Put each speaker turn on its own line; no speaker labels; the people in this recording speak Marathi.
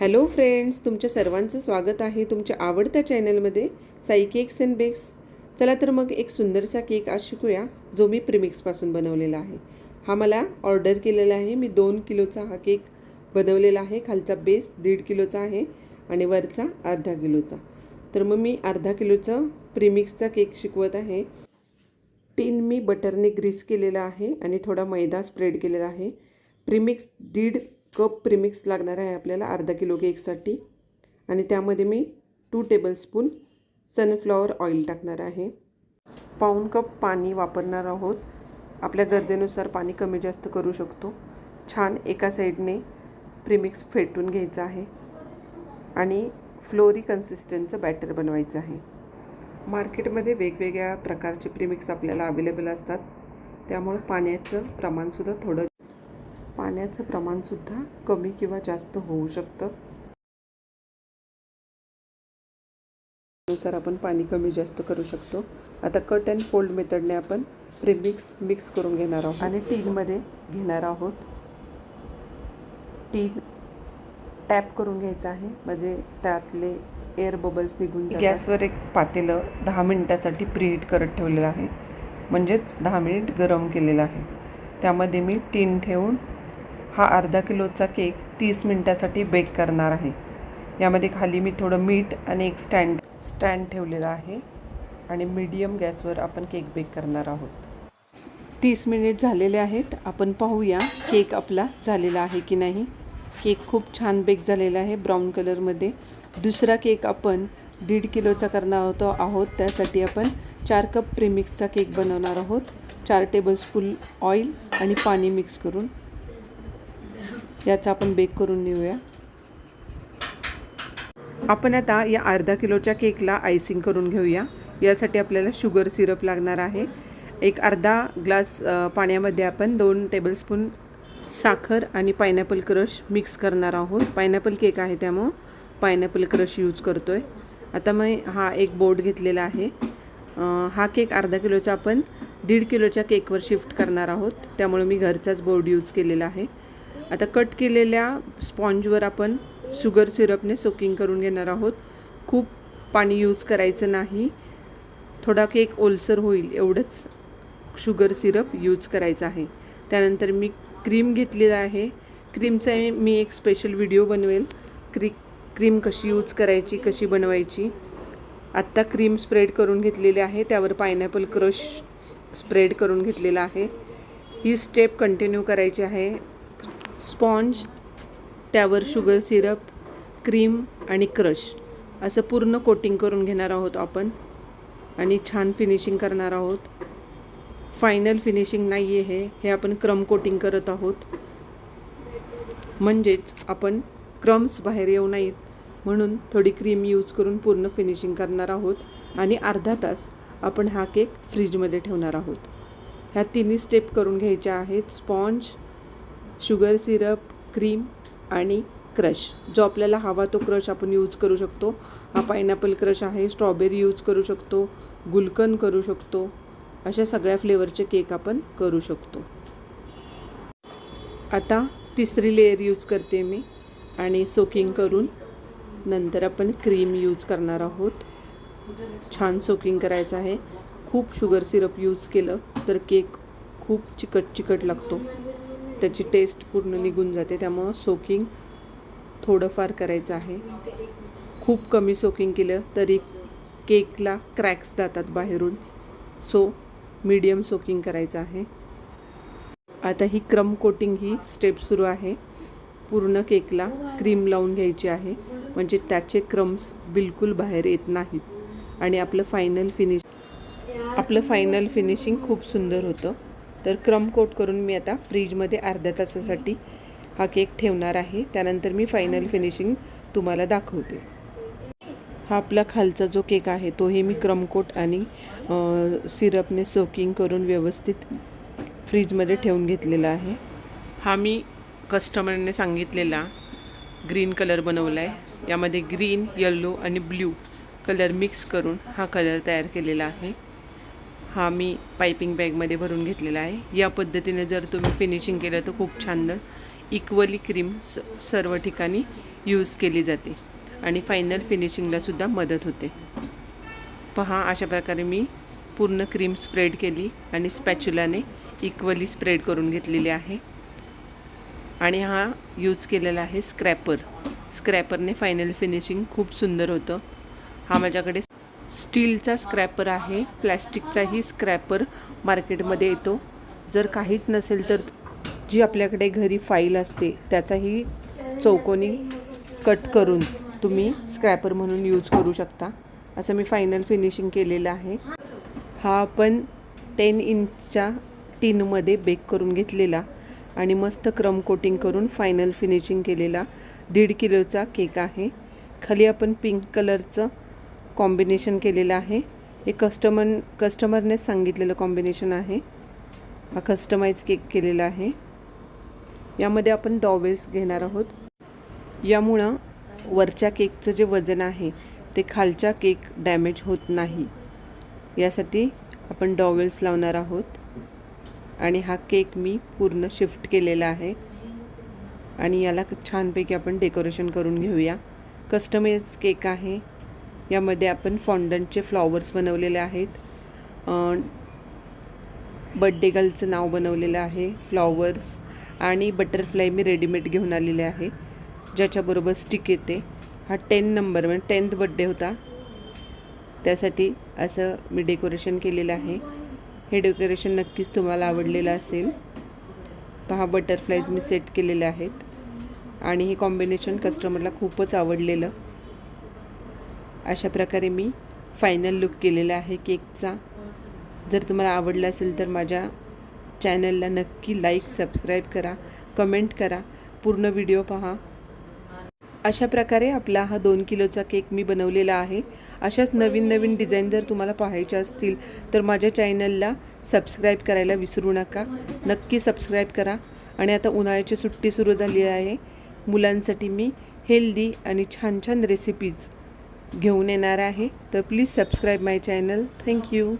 हॅलो फ्रेंड्स तुमच्या सर्वांचं स्वागत आहे तुमच्या आवडत्या चॅनलमध्ये साई केक्स अँड बेक्स. चला तर मग एक सुंदरसा केक आज शिकूया जो मी प्रिमिक्सपासून बनवलेला आहे. हा मला ऑर्डर केलेला आहे. मी दोन किलोचा हा केक बनवलेला आहे. खालचा बेस दीड किलोचा आहे आणि वरचा अर्धा किलोचा. तर मग मी अर्धा किलोचं प्रिमिक्सचा केक शिकवत आहे. टीन मी बटरने ग्रीस केलेला आहे आणि थोडा मैदा स्प्रेड केलेला आहे. प्रिमिक्स दीड कप प्रिमिक्स लागणार आहे आपल्याला अर्धा किलो केकसाठी. आणि त्यामध्ये मी टू टेबलस्पून सनफ्लॉवर ऑइल टाकणार आहे. पाऊण कप पाणी वापरणार आहोत. आपल्या गरजेनुसार पाणी कमी जास्त करू शकतो. छान एका साईडने प्रिमिक्स फेटून घ्यायचं आहे. आणि फ्लोरी कन्सिस्टंटचं बॅटर बनवायचं आहे. मार्केटमध्ये वेगवेगळ्या प्रकारचे प्रिमिक्स आपल्याला अवेलेबल असतात. त्यामुळे पाण्याचं प्रमाणसुद्धा थोडं पाण्याचं प्रमाणसुद्धा कमी किंवा जास्त होऊ शकतं. नुसार आपण पाणी कमी जास्त करू शकतो. आता कट अँड फोल्ड मेथडने आपण प्रिमिक्स मिक्स करून घेणार आहोत. आणि टीनमध्ये घेणार आहोत. टीन टॅप करून घ्यायचं आहे. म्हणजे त्यातले एअर बबल्स निघून गॅसवर एक पातेलं दहा मिनिटासाठी प्रीहीट करत ठेवलेलं आहे. म्हणजेच दहा मिनिट गरम केलेलं आहे. त्यामध्ये मी टीन ठेवून हा अर्धा किलोचा केक तीस मिनटासाठी बेक करणार आहे. यामध्ये खाली मी थोडं मीठ आणि एक स्टँड स्टँड ठेवलेला आहे आणि मीडियम गॅसवर आपण केक बेक करणार आहोत. तीस मिनिट झालेले आहेत. आपण पाहूया केक आपला झालेला आहे की नाही. केक खूप छान बेक झालेला आहे ब्राऊन कलरमध्ये. दुसरा केक आपण दीड किलोचा करणार होतो आहोत. त्यासाठी आपण चार कप प्रीमिक्सचा केक बनवणार आहोत. चार टेबलस्पून ऑइल आणि पाणी मिक्स करून. याचा आपण बेक करून नेऊया. आपण आता या अर्धा किलोच्या केकला आयसिंग करून घेऊया. यासाठी आपल्याला शुगर सिरप लागणार आहे. एक अर्धा ग्लास पाण्यामध्ये आपण दोन टेबलस्पून साखर आणि पायनॅपल क्रश मिक्स करणार आहोत. पायनॅपल केक आहे त्यामुळं पायनॅपल क्रश यूज करतो आहे आता मग हा एक बोर्ड घेतलेला आहे. हा केक अर्धा किलोचा आपण दीड किलोच्या केकवर शिफ्ट करणार आहोत. त्यामुळे मी घरचाच बोर्ड यूज केलेला आहे. आता कट केलेल्या स्पॉन्जवर आपण शुगर सिरपने सोकिंग करून घेणार आहोत. खूप पाणी यूज करायचं नाही. थोडा केक ओलसर होईल एवढंच शुगर सिरप यूज करायचं आहे. त्यानंतर मी क्रीम घेतलेला आहे. क्रीमचा मी एक स्पेशल व्हिडिओ बनवेल. क्री क्रीम कशी यूज करायची कशी बनवायची. आत्ता क्रीम स्प्रेड करून घेतलेली आहे. त्यावर पायनॅपल क्रश स्प्रेड करून घेतलेला आहे. ही स्टेप कंटिन्यू करायची आहे. स्पॉन्ज त्यावर शुगर सिरप क्रीम आणि क्रश. असं पूर्ण कोटिंग करून घेणार आहोत आपण आणि छान फिनिशिंग करणार आहोत. फायनल फिनिशिंग नाही आहे हे. हे आपण क्रम कोटिंग करत आहोत. म्हणजेच आपण क्रम्स बाहेर येऊ नाहीत म्हणून थोडी क्रीम यूज करून पूर्ण फिनिशिंग करणार आहोत आणि अर्धा तास आपण हा केक फ्रीजमध्ये ठेवणार आहोत. ह्या तिन्ही स्टेप करून घ्यायच्या आहेत. स्पॉन्ज शुगर सिरप क्रीम आणि क्रश. जो आपल्याला हवा तो क्रश आपण यूज करू शकतो. हा पायनॅपल क्रश आहे स्ट्रॉबेरी यूज करू शकतो गुलकन करू शकतो. अशा सगळ्या फ्लेवरचे केक आपण करू शकतो. आता तिसरी लेअर यूज करते मी आणि सोकिंग करून नंतर आपण क्रीम यूज करणार आहोत. छान सोकिंग करायचं आहे. खूप शुगर सिरप यूज केलं तर केक खूप चिकट चिकट लागतो. त्याची टेस्ट पूर्ण निघून जाते. त्यामुळं सोकिंग थोडंफार करायचं आहे. खूप कमी सोकिंग केलं तरी केकला क्रॅक्स जातात बाहेरून. सो मीडियम सोकिंग करायचं आहे. आता ही क्रम कोटिंग ही स्टेप सुरू आहे. पूर्ण केकला क्रीम लावून घ्यायची आहे. म्हणजे त्याचे क्रम्स बिलकुल बाहेर येत नाहीत. आणि आपलं फायनल फिनिश आपलं फायनल फिनिशिंग खूप सुंदर होतं. तर क्रम कोट करून मी आता फ्रीजमध्ये अर्ध्या तासासाठी हा केक ठेवणार आहे. त्यानंतर मी फायनल फिनिशिंग तुम्हाला दाखवते. हा आपला खालचा जो केक आहे तोही मी क्रमकोट आणि सिरपने सोकिंग करून व्यवस्थित फ्रीजमध्ये ठेवून घेतलेला आहे. हा मी कस्टमरने सांगितलेला ग्रीन कलर बनवला आहे यामध्ये ग्रीन येल्लो आणि ब्ल्यू कलर मिक्स करून हा कलर तयार केलेला आहे. हा मी पायपिंग बॅगमध्ये भरून घेतलेला आहे. या पद्धतीने जर तुम्ही फिनिशिंग केलं तर खूप छान इक्वली क्रीम स सर्व ठिकाणी यूज केली जाते. आणि फायनल फिनिशिंगलासुद्धा मदत होते. पहा अशा प्रकारे मी पूर्ण क्रीम स्प्रेड केली आणि स्पॅच्युलाने इक्वली स्प्रेड करून घेतलेली आहे. आणि हा यूज केलेला आहे स्क्रॅपर स्क्रॅपरने फायनल फिनिशिंग खूप सुंदर होतं. हा माझ्याकडे स्टीलचा स्क्रॅपर आहे. प्लॅस्टिकचाही स्क्रॅपर मार्केटमध्ये येतो. जर काहीच नसेल तर जी आपल्याकडे घरी फाईल असते त्याचाही चौकोनी कट करून तुम्ही स्क्रॅपर म्हणून यूज करू शकता. असं मी फायनल फिनिशिंग केलेलं आहे. हा आपण टेन इंचच्या टीनमध्ये बेक करून घेतलेला आणि मस्त क्रम कोटिंग करून फायनल फिनिशिंग केलेला. दीड किलोचा केक आहे. खाली आपण पिंक कलरचं कॉम्बिनेशन केलेलं आहे. हे कस्टमर कस्टमरनेच सांगितलेलं कॉम्बिनेशन आहे. हा कस्टमाइज केक केलेला आहे. यामध्ये आपण डॉवेल्स घेणार आहोत. यामुळं वरच्या केकचं जे वजन आहे ते खालच्या केक डॅमेज होत नाही. यासाठी आपण डॉवेल्स लावणार आहोत. आणि हा केक मी पूर्ण शिफ्ट केलेला आहे. आणि याला छानपैकी आपण डेकोरेशन करून घेऊया. कस्टमाइज केक आहे. यामध्ये आपण फॉन्डंटचे फ्लॉवर्स बनवलेले आहेत. बड्डे गर्लचं नाव बनवलेलं आहे फ्लॉवर्स आणि बटरफ्लाय मी रेडीमेड घेऊन आलेले आहे. ज्याच्याबरोबर स्टिक येते. हा टेन नंबर म्हणजे टेन्थ बड्डे होता. त्यासाठी असं मी डेकोरेशन केलेलं आहे. हे डेकोरेशन नक्कीच तुम्हाला आवडलेलं असेल. पहा बटरफ्लायज मी सेट केलेले आहेत. आणि हे कॉम्बिनेशन कस्टमरला खूपच आवडलेलं. अशा प्रकारे मी फायनल लुक केलेला आहे केकचा जर तुम्हाला आवडला असेल तर माझ्या चॅनलला नक्की लाईक सबस्क्राईब करा कमेंट करा पूर्ण व्हिडिओ पहा. अशा प्रकारे आपला हा दोन किलोचा केक मी बनवलेला आहे. अशाच नवीन नवीन डिझाईन जर तुम्हाला पाहायच्या असतील तर माझ्या चॅनलला सबस्क्राईब करायला विसरू नका. नक्की सबस्क्राईब करा. आणि आता उन्हाळ्याची सुट्टी सुरू झाली आहे. मुलांसाठी मी हेल्दी आणि छान छान रेसिपीज घेऊन येणार आहे. तर please subscribe my channel thank you